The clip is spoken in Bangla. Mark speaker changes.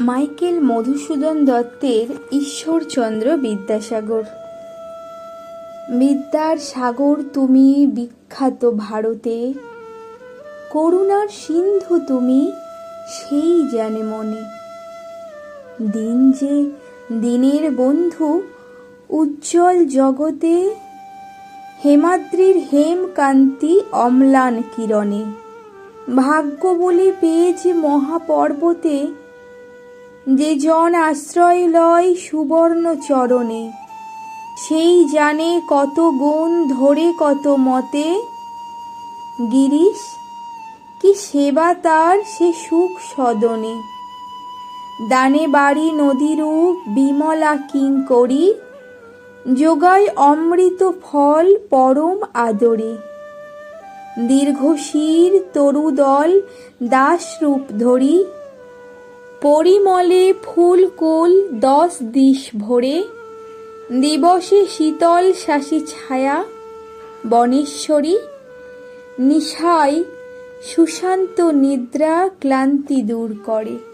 Speaker 1: মাইকেল মধুসূদন দত্তের ঈশ্বরচন্দ্র বিদ্যাসাগর। বিদ্যার সাগর তুমি বিখ্যাত ভারতে, করুণার সিন্ধু তুমি সেই জানে মনে। দিন যে দিনের বন্ধু, উজ্জ্বল জগতে হেমাদ্রির হেমকান্তি অম্লান কিরণে। ভাগ্য বলে পেয়েছে মহাপর্বতে যে জন আশ্রয় লয় সুবর্ণ চরণে, সেই জানে কত গুণ, ধরে কত মতে। গিরিশ, কি সেবা তার সে সুখ সদনে? দানে বাড়ি নদীরূপ বিমলা কিং করি। যোগায় অমৃত ফল, পরম আদরে। দীর্ঘশির তরুদল দাসরূপ ধরি। পরিমলে ফুলকুল দশ দিশ ভরে, দিবসে শীতল শাসি ছায়া, বনেশ্বরী, নিশায় সুশান্ত নিদ্রা ক্লান্তি দূর করে।